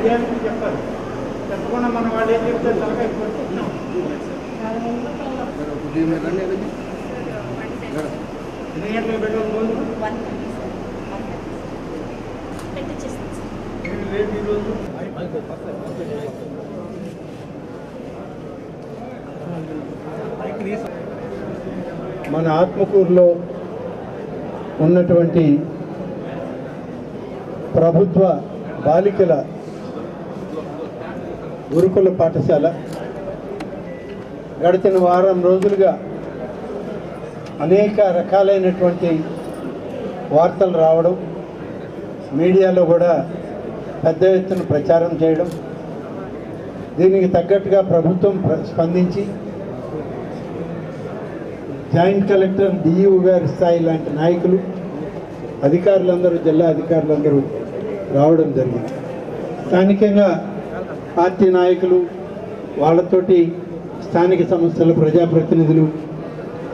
చెప్పకుండా మన వాళ్ళు ఏం చెప్తే తలకాయ ఎన్ని గంటలకు పెట్టాలి రోజు? రేపు మన ఆత్మకూరులో ఉన్నటువంటి ప్రభుత్వ బాలికల గురుకుల పాఠశాల గడిచిన వారం రోజులుగా అనేక రకాలైనటువంటి వార్తలు రావడం మీడియాలో కూడా పెద్ద ఎత్తున ప్రచారం చేయడం దీనికి తగ్గట్టుగా ప్రభుత్వం ప్ర- స్పందించి జాయింట్ కలెక్టర్ డిఈఓ గారి స్థాయి లాంటి నాయకులు అధికారులందరూ జిల్లా అధికారులందరూ రావడం జరిగింది. స్థానికంగా పార్టీ నాయకులు వాళ్ళతోటి స్థానిక సంస్థల ప్రజాప్రతినిధులు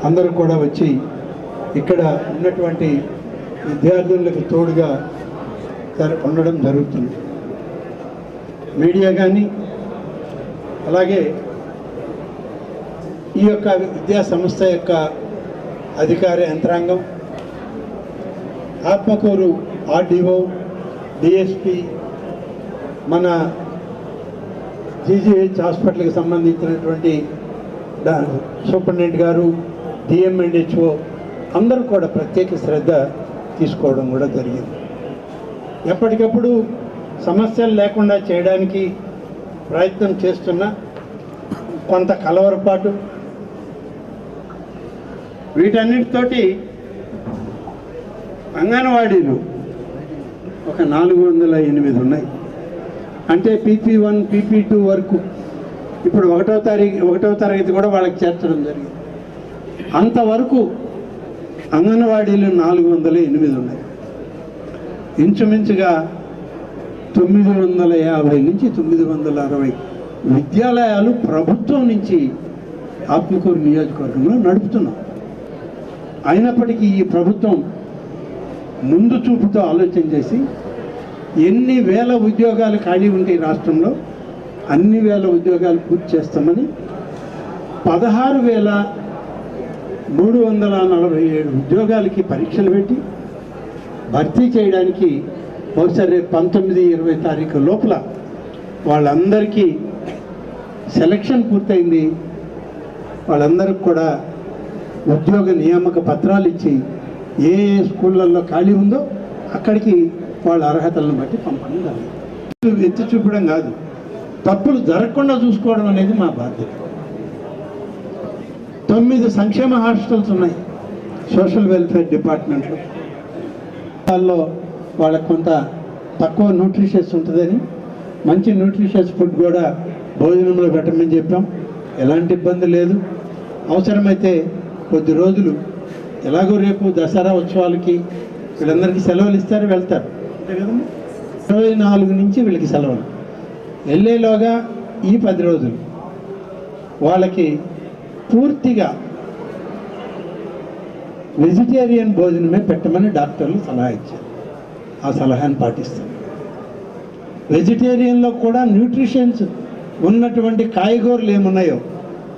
అందరూ కూడా వచ్చి ఇక్కడ ఉన్నటువంటి విద్యార్థులకు తోడుగా ఉండడం జరుగుతుంది. మీడియా కానీ అలాగే ఈ యొక్క విద్యా సంస్థ యొక్క అధికార యంత్రాంగం ఆత్మకూరు ఆర్డీఓ డిఎస్పి మన జీజీహెచ్ హాస్పిటల్కి సంబంధించినటువంటి సూపరింటెండెంట్ గారు డిఎంఎన్హెచ్ఓ అందరూ కూడా ప్రత్యేక శ్రద్ధ తీసుకోవడం కూడా జరిగింది. ఎప్పటికప్పుడు సమస్యలు లేకుండా చేయడానికి ప్రయత్నం చేస్తున్న కొంత కలవరపాటు వీటన్నిటితోటి అంగన్వాడీలు ఒక నాలుగు వందల ఎనిమిది ఉన్నాయి. అంటే పీపీ వన్ పీపీ టూ వరకు. ఇప్పుడు ఒకటో తారీఖు ఒకటో తరగతి కూడా వాళ్ళకి చేర్చడం జరిగింది. అంతవరకు అంగన్వాడీలు నాలుగు వందల ఎనిమిది ఉన్నాయి. ఇంచుమించుగా తొమ్మిది వందల యాభై నుంచి తొమ్మిది వందల అరవై విద్యాలయాలు ప్రభుత్వం నుంచి ఆత్మకూరు నియోజకవర్గంలో నడుపుతున్నాం. అయినప్పటికీ ఈ ప్రభుత్వం ముందు చూపుతో ఆలోచన చేసి ఎన్ని వేల ఉద్యోగాలు ఖాళీ ఉంటే ఈ రాష్ట్రంలో అన్ని వేల ఉద్యోగాలు పూర్తి చేస్తామని పదహారు వేల మూడు వందల నలభై ఏడు ఉద్యోగాలకి పరీక్షలు పెట్టి భర్తీ చేయడానికి బహుశా రేపు పంతొమ్మిది ఇరవై తారీఖు లోపల వాళ్ళందరికీ సెలక్షన్ పూర్తయింది. వాళ్ళందరికి కూడా ఉద్యోగ నియామక పత్రాలు ఇచ్చి ఏ ఏ స్కూళ్ళల్లో ఖాళీ ఉందో అక్కడికి వాళ్ళ అర్హతలను బట్టి పంపడం జరిగింది. ఎత్తి చూపడం కాదు తప్పులు జరగకుండా చూసుకోవడం అనేది మా బాధ్యత. తొమ్మిది సంక్షేమ హాస్టల్స్ ఉన్నాయి సోషల్ వెల్ఫేర్ డిపార్ట్మెంట్లో. వాళ్ళలో వాళ్ళకు కొంత తక్కువ న్యూట్రిషియస్ ఉంటుందని మంచి న్యూట్రిషియస్ ఫుడ్ కూడా భోజనంలో పెట్టమని చెప్పాం. ఎలాంటి ఇబ్బంది లేదు. అవసరమైతే కొద్ది రోజులు ఎలాగో రేపు దసరా ఉత్సవాలకి వీళ్ళందరికీ సెలవులు ఇస్తారు వెళ్తారు. అంతే ఇరవై నాలుగు నుంచి వీళ్ళకి సెలవులు. వెళ్ళేలోగా ఈ పది రోజులు వాళ్ళకి పూర్తిగా వెజిటేరియన్ భోజనమే పెట్టమని డాక్టర్లు సలహా ఇచ్చారు. ఆ సలహాను పాటిస్తారు. వెజిటేరియన్లో కూడా న్యూట్రిషన్స్ ఉన్నటువంటి కాయగూరలు ఏమున్నాయో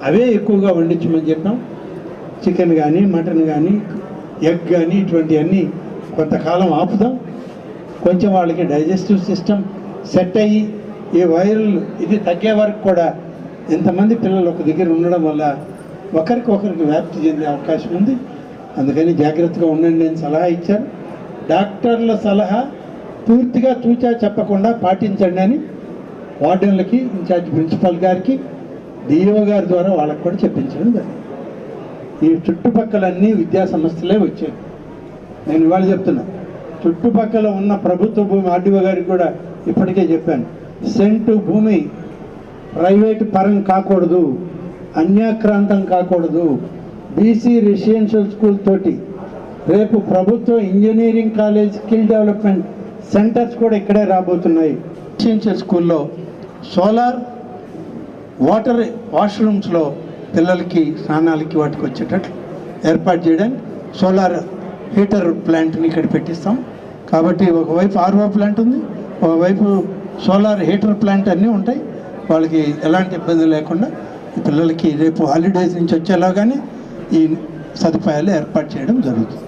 అవే ఎక్కువగా వండించమని చెప్పాం. చికెన్ కానీ మటన్ కానీ ఎగ్ కానీ ఇటువంటివన్నీ కొంతకాలం ఆపుదాం. కొంచెం వాళ్ళకి డైజెస్టివ్ సిస్టమ్ సెట్ అయ్యి ఈ వైరల్ ఇది తగ్గే వరకు కూడా ఇంతమంది పిల్లలు ఒక దగ్గర ఉండడం వల్ల ఒకరికి ఒకరికి వ్యాప్తి చెందే అవకాశం ఉంది. అందుకని జాగ్రత్తగా ఉండండి అని సలహా ఇచ్చారు. డాక్టర్ల సలహా పూర్తిగా తూచా చెప్పకుండా పాటించండి అని వార్డెన్లకి ఇన్ఛార్జ్ ప్రిన్సిపల్ గారికి డిఓ గారి ద్వారా వాళ్ళకి కూడా చెప్పించడం జరిగింది. ఈ చుట్టుపక్కలన్నీ విద్యా సంస్థలే వచ్చాయి. నేను ఇవాళ చెప్తున్నాను చుట్టుపక్కల ఉన్న ప్రభుత్వ భూమి ఆర్డీఓ గారికి కూడా ఇప్పటికే చెప్పాను. సెంటు భూమి ప్రైవేట్ పరం కాకూడదు అన్యాక్రాంతం కాకూడదు. బీసీ రెసిడెన్షియల్ స్కూల్ తోటి రేపు ప్రభుత్వ engineering college skill development centres కూడా ఇక్కడే రాబోతున్నాయి. రెసిడెన్షియల్ స్కూల్లో సోలార్ వాటర్ వాష్రూమ్స్లో పిల్లలకి స్నానాలకి వాటికి వచ్చేటట్లు ఏర్పాటు చేయడానికి సోలార్ హీటర్ ప్లాంట్ని ఇక్కడ పెట్టిస్తాం. కాబట్టి ఒకవైపు ఆర్ఓ ప్లాంట్ ఉంది ఒకవైపు సోలార్ హీటర్ ప్లాంట్ అన్నీ ఉంటాయి. వాళ్ళకి ఎలాంటి ఇబ్బంది లేకుండా పిల్లలకి రేపు హాలిడేస్ నుంచి వచ్చేలాగానే ఈ సదుపాయాలు ఏర్పాటు చేయడం జరుగుతుంది.